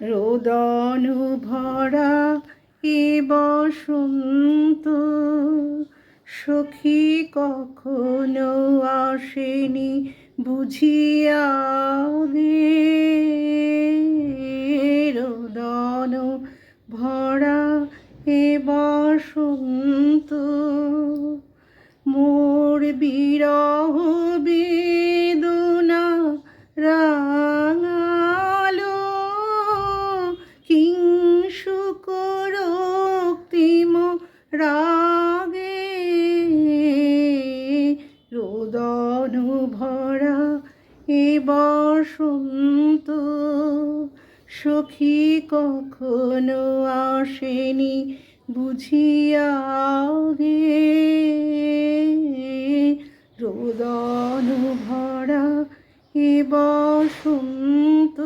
রোদন ভরা এ বসন্ত, সখী কখনো আসেনি বুঝিয়া রোদন ভরা এ বসন্ত, মোর বিরহ বেদনা রাগে রোদন ভরা এ বসন্ত। সখী কখনো আসেনি বুঝিয়া গে রোদন ভরা এ বসন্ত।